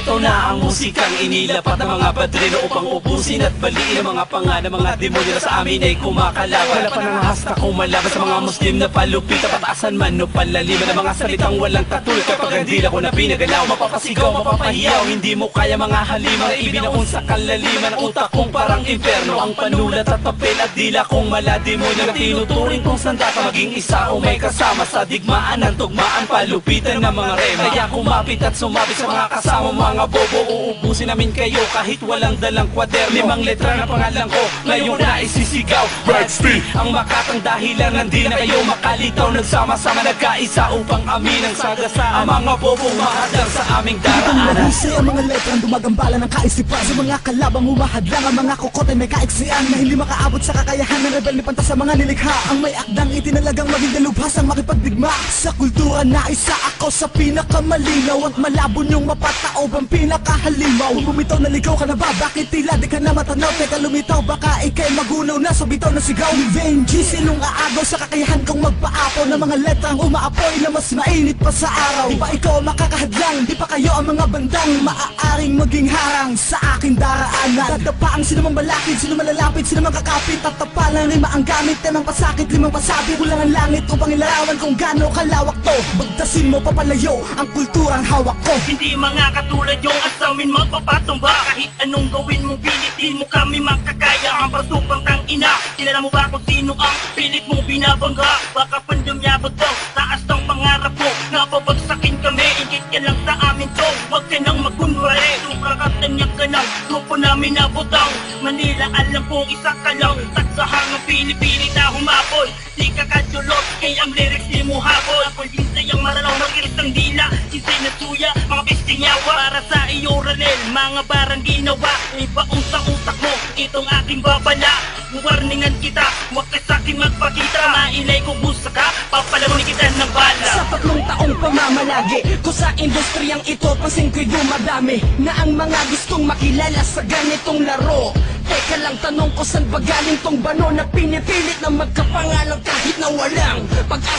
Eto na ang musikang inilapat ng mga padrino Upang ubusin at baliin ang mga panga ng mga demonyo na sa amin ay kumakalaban. Wala pa nang hasta kung malaban sa mga muslim na palupita Pataasan man o palaliman ng mga salitang walang katulad Kapag ang dila ko na pinagalaw Mapapasigaw, mapapahiyaw Hindi mo kaya mga halimaw na ibinakong sa kalaliman Ang utak kong parang imperno Ang panulat at papel at dila kong malademonyo Na tinuturing kong sandata Maging isa o may kasama Sa digmaan ng tugmaan. Palupitan ng mga rema. Kaya kumapit at sumabit sa mga kasama Mga bobo Uubusin namin kayo kahit walang dalang kwaderno. Limang letra na pangalan ko Ngayon na isisigaw. Red Steve Ang makatang dahilan Hindi na kayo. Makalitaw Nagsama-sama nagkaisa upang amin ang sagasaan Ang mga bobo mahadang sa aming Ang daraanan. mabisay ang mga letrang dumagambala ng kaisipan Sa mga kalabang humahadlang ang mga kokote may kaiksian Na hindi makaabot sa kakayahan ng rebel ni Pantas sa mga nilikha. Ang may akdang itinalagang maging dalubhasang makipagdigma. Sa kultura na isa ako sa pinakamalinaw At malabo niyong mapataob ang pinakahalimaw Kung bumitaw na ligaw ka na ba? Bakit tila di ka na matanaw? Teka lumitaw baka ikay magunaw na So bitaw na sigaw ni Venji Sinong aagaw sa kakayahan kong magpaapaw Ng mga letrang umaapoy na mas mainit pa sa araw Di ba ikaw ang makakahadlang? Di pa kayo ang mga bandang Maaaring maging harang sa aking daraanan Dadapa ang sinumang balakid, sino malalapit, sino mang kakapit Tatapalan lima ang gamit, temang pasakit, limang pasabit Kulang ang langit upang ilarawan kung gaano kalawak to Bagdasin mo papalayo ang kulturang hawak ko Hindi mga katulad yung asamin magpapatumba Kahit anong gawin mo pilitin mo kami makakaya Ang pasupang tang ina Kilala mo ba kung sino ang pilit mong binabangga? Baka pandumyabot daw Taas ng pangarap mo. Napabagsakin kami Ka lang sa amin to. Huwag ka nang magkunwari. Suprakat ka ng Grupo namin na butang Manila alam kong isa ka lang Taksahan ng pinipili na humapon Di ka kadulot Kaya ang lyrics di mo habol Ako linsay ang maranaw Magiris ng dila. Isay na suya Mga besting yawa Para sa iyo Ranel Mga barang ginawa. Iba utak utak mo Itong aking babala. Warningan kita Huwag ka sa'kin magpakita. Mailay ko busa ka Papalamunin kita ng bala. Sa tatlong taong pamamalagi Ko sa industriyang ito Pansin ko'y dumadami Na ang mga gustong makilala sa ganitong laro. Teka lang tanong ko saan ba galing tong bano Na pinipilit na magkapangalan kahit na walang Pag-asa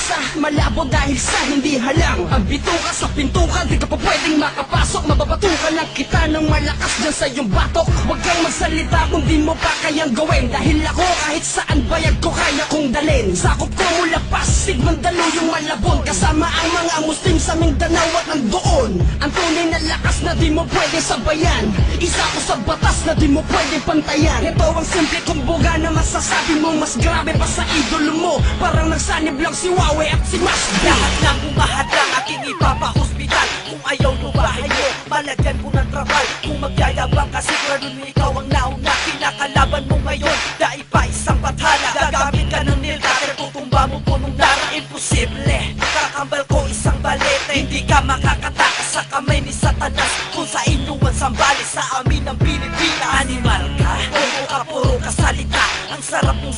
malabo dahil sa hindi halang. Ang bituka sa pintuka Di ka pa pwedeng makapasok. Mababatukan lang kita ng malakas dyan sa iyong batok. Huwag kang magsalita kung di mo pa kayang gawin. Dahil ako kahit saan bayag ko kaya kong dalin Sakop ko mula Pasig Mandaluyong Malabon. Kasama ang mga Muslim sa Mindanao at nandoon. Ang tunay na lakas na di mo pwede sabayan. Isa ko sa batas na di mo pwede pantayan. Ito ang simple kumbuga na masasabi mo Mas grabe pa sa idolo mo. Parang nagsanib lang si Huawei at si Masda Lahat ng umahadlang aking ipapahospital. Kung ayaw nyo bahay nyo, malagyan ko ng trabal. Kung magyayabang ka sigurado na ikaw ang nauna. Kinakalaban mo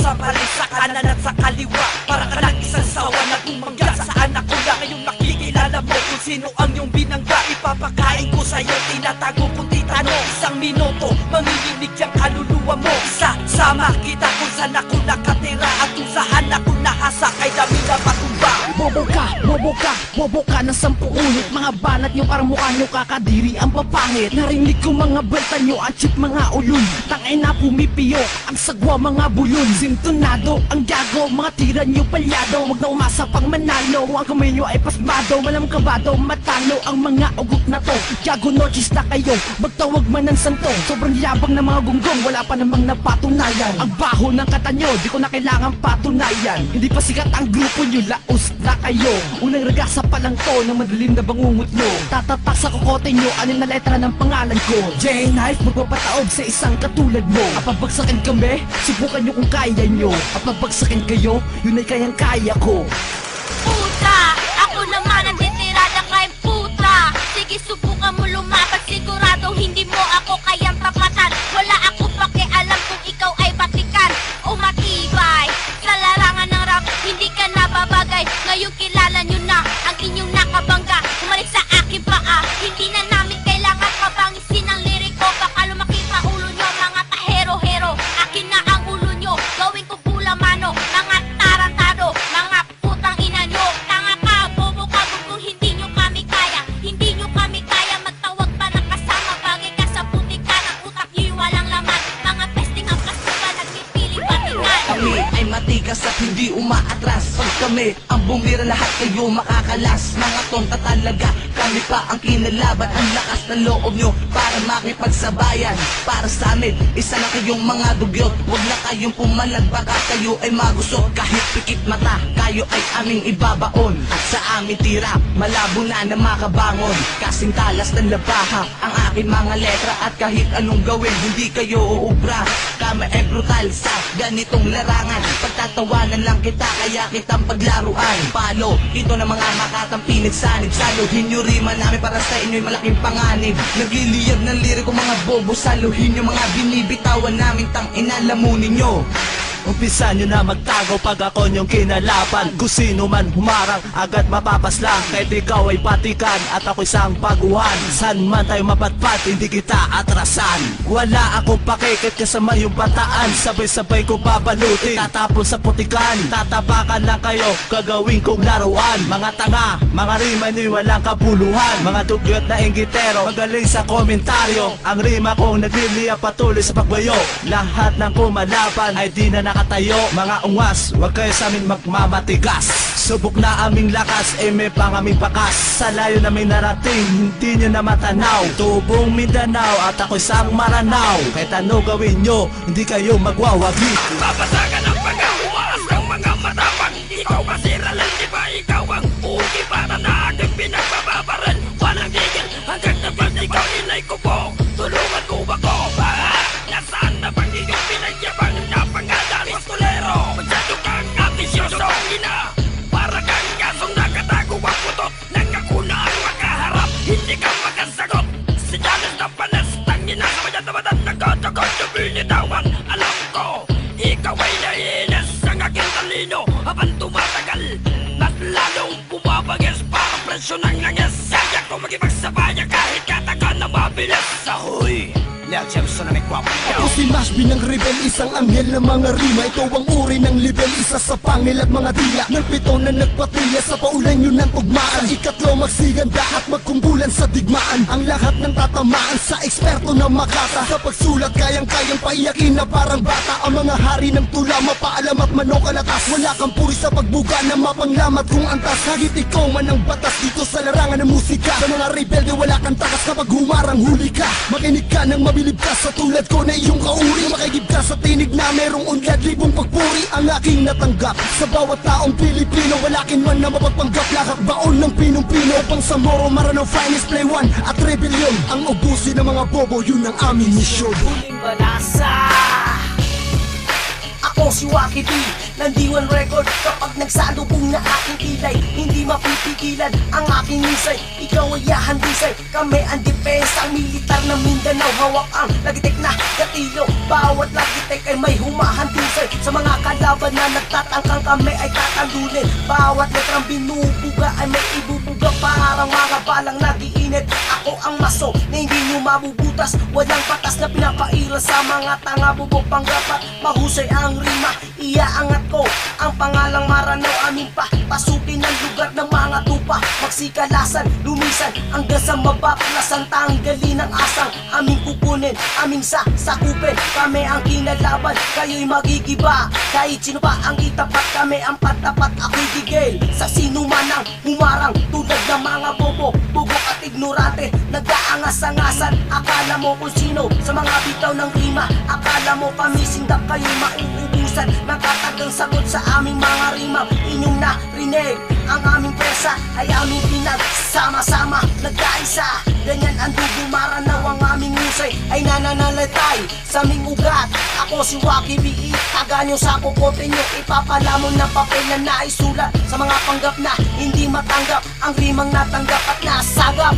mong sambali sa kanan at sa kaliwa. Para ka lang isang sawa na tumangga sa anak ko. Na Ngayon nakikilala mo kung sino ang iyong binangga. Ipapakain ko sa'yo, tinatago kong titano. Isang minuto, manginginig yung kaluluwa mo. Isa, sama kita kung saan ako nakatira. At kung saan ako nakasakay dami na patumba Bobo ka, bobo ka, na sampu ulit. Mga banat nyo parang mukha nyo kakadiri ang papangit. Narinig ko mga belta nyo at chip mga ulun. Tangay na pumipiyo, ang sagwa mga bulon Sintonado, ang gago, mga tira nyo palyado. Huwag na umasa pang manalo, ang kamay nyo ay pasmado. Walang kabado, matalo ang mga ugot na to. Gago noches kayo, magtawag man ng santo. Sobrang yabang ng mga gunggong, wala pa namang napatunayan. Ang baho ng kata nyo, di ko na kailangan patunayan. Hindi pa sikat ang grupo nyo, laos na kayo. Unang ragasa pa lang to, ng madilim na bangungot nyo. Tatatak sa kokote nyo, anil na letra ng pangalan ko. J-Knife, magpapataob sa isang katulad mo. Kapag kami, subukan nyo kung kaya nyo. Kapag bagsakin kayo, yun ay kayang kaya ko bumira lahat kayo makakalas. Mga tonta talaga kami pa ang kinalaban. Ang lakas ng loob nyo para makipagsabayan. Para sa amin, isa na kayong mga dugyot Huwag na kayong pumalag baka kayo ay magusot Kahit pikit mata, kayo ay aming ibabaon. At sa aming tira, malabo na na makabangon. Kasing talas ng labaha ang aking mga letra. At kahit anong gawin, hindi kayo uubra. Kama ay brutal sa ganitong larangan Pagtatawanan lang kita, kaya kitang paglaruan. Palo, ito na mga makatang pinagsanib Saluhin nyo rima namin para sa inyo'y malaking panganib. Nagliliyab ng liriko mga bobo Saluhin nyo mga binibitawan namin tang inalamunin nyo Umpisa nyo na magtago pag ako nyong kinalaban. Kung sino man humarang agad mapapaslang. Kahit ikaw ay patikan at ako isang baguhan. San man tayo mapatpat hindi kita atrasan. Wala akong pakikit kasama yung bataan. Sabay-sabay ko babalutin. Tatapon sa putikan. Tatapakan lang kayo gagawin kong laruan. Mga tanga, mga rima nyo'y walang kabuluhan. Mga dugyot na inggitero Magaling sa komentaryo. Ang rima kong nagliliya patuloy sa pagbayo. Lahat ng kumalaban ay di na nakatayo Mga ungas, wag kayo sa amin magmamatigas. Subok na aming lakas, eh may pang aming bakas Sa layo naming narating, hindi nyo na matanaw. Tubong Mindanao at ako isang maranaw. Kahit ano gawin nyo, hindi kayo magwawagi. Babasagan ang pagka Umaas ng mga matapang. Ikaw masira tumatagal. Mas lalong bumabagis Para presyo ng langis. Kaya ko magipagsabayan Kahit katakan na mabilis. Ahoy Lel Jameson na may kwapang Ako si Mashby ng Rebel, isang anghel ng mga rima. Ito ang uri ng level, isa sa pangil at mga dila. Ng pito na nagpatila sa paulan yun ng tugmaan. Sa ikatlo magsiganda at magkumbulan sa digmaan. Ang lahat ng tatamaan sa eksperto na makata. Sa pagsulat kayang-kayang paiyakin na parang bata. Ang mga hari ng tula, mapaalam at manok alatas Wala kang puri sa pagbuga na mapanglamat kung antas. Hagit ikaw man ang batas dito sa larangan ng musika. Sa mga rebelde wala kang takas kapag humarang huli ka. Makinig ka ng mabilib ka sa tulad ko na iyong kauri. Makigib ka sa tinig na merong unlad libong pagpuri Ang aking natanggap. Sa bawat taong Pilipino Walakin man na mapagpanggap. Lahat baon ng pinong-pino Pang Samoro, Maranao, Finest, Play One at Rebellion. Ang ubusin ng mga bobo, yun ang aming misyon. Huling balasa Si Waki B Nandiwan record Kapag nagsalubong na aking kilay. Hindi mapipigilan ang aking misay. Ikaw ay yahandisay. Kami ang depensa militar ng Mindanao. Hawak ang lagitik na gatilo Bawat lagitik ay may humahandisay. Sa mga kalaban na nagtatangkang kami ay tatandunin Bawat letrang binubuga ay may ibubuga Parang mga balang nagiinit. Ako ang maso na hindi nyo mabubutas. Walang patas na pinapaira sa mga tanga. Bubog panggapat Mahusay ang rima. Iaangat ko ang pangalang Maranao Amin pa pasukin ang lugar ng mga tupa. Magsikalasan, lumisan Hanggang sa mabaklasan Tanggalin ang asang. Aming kukunin, aming sa sakupin Kami ang kinalaban Kayo'y magigiba. Kahit sino pa ang itapat Kami ang patapat. Ako'y gigil Sa sino man ang humarang. Tulad ng mga bobo Bugok at ignorante. Nag-aangas-angasan Akala mo kung sino. Sa mga bitaw ng rima Akala mo kami sindap kayo'y mauubusan Nakatagang sagot sa aming mga rima Inyong narinig Ang aming presa ay aming pinagsama-sama Nagkaisa. Ganyan ang dugo maranaw ang aming husay Ay nananalatay sa aming ugat. Ako si Waki B.E. Taga nyo sa kukote nyo. Ipapalamon ng papel na naisulat Sa mga panggap na hindi matanggap. Ang rimang natanggap at nasagap